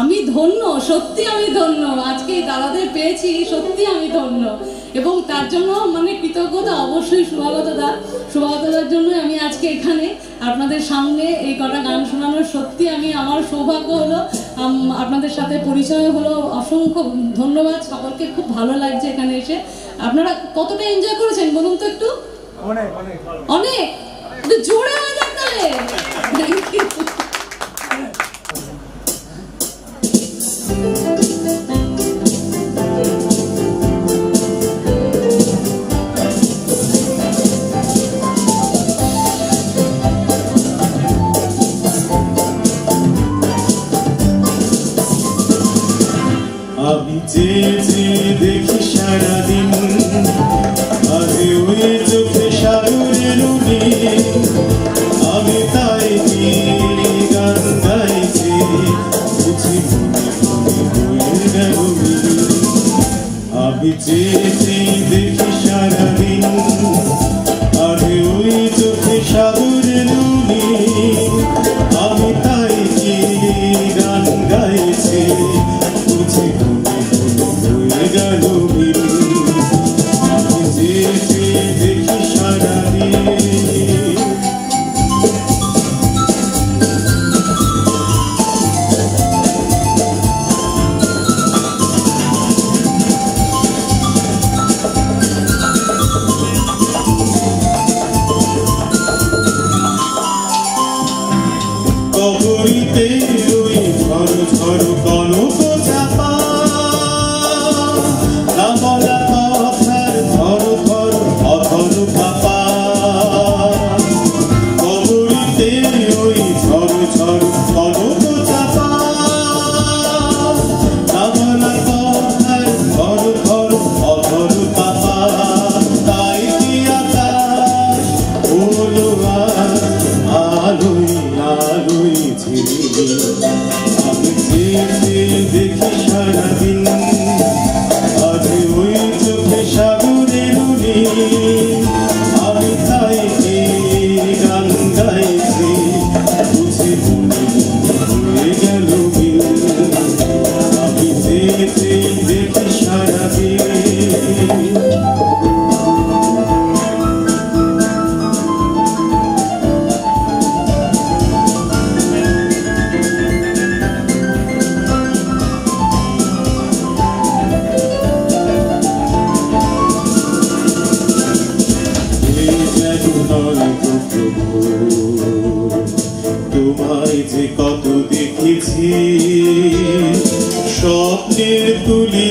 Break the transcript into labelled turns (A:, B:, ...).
A: আমি ধন্য সত্যি আমি ধন্য। আজকে এই দাদাদের পেয়েছি সত্যি আমি ধন্য। এবং তার জন্য মানে কৃতজ্ঞতা অবশ্যই শুভাগতদা শুভাগতদার জন্য আমি আজকে এখানে আপনাদের সামনে এই কটা গান শোনানোর সত্যি আমি আমার সৌভাগ্য হলো আপনাদের সাথে পরিচয় হলো। অসংখ্য ধন্যবাদ সকলকে খুব ভালো লাগছে এখানে এসে। আপনারা কতটা এনজয় করেছেন বলুন তো একটু?
B: অনেক অনেক
A: জোরে হয়ে যাক তাহলে।
C: আমি চেয়ে চেয়ে দেখি সারাদিন। আরে ওই চোখে সাগরের নুনি। আমি তাই কি গান গাইছি। বুঝি মনে মনে হয়ে গেল আমি। চেয়ে চেয়ে দেখি সারাদিন। প্রভু, তোমায় যে কত দেখেছি স্বপ্নের তুলি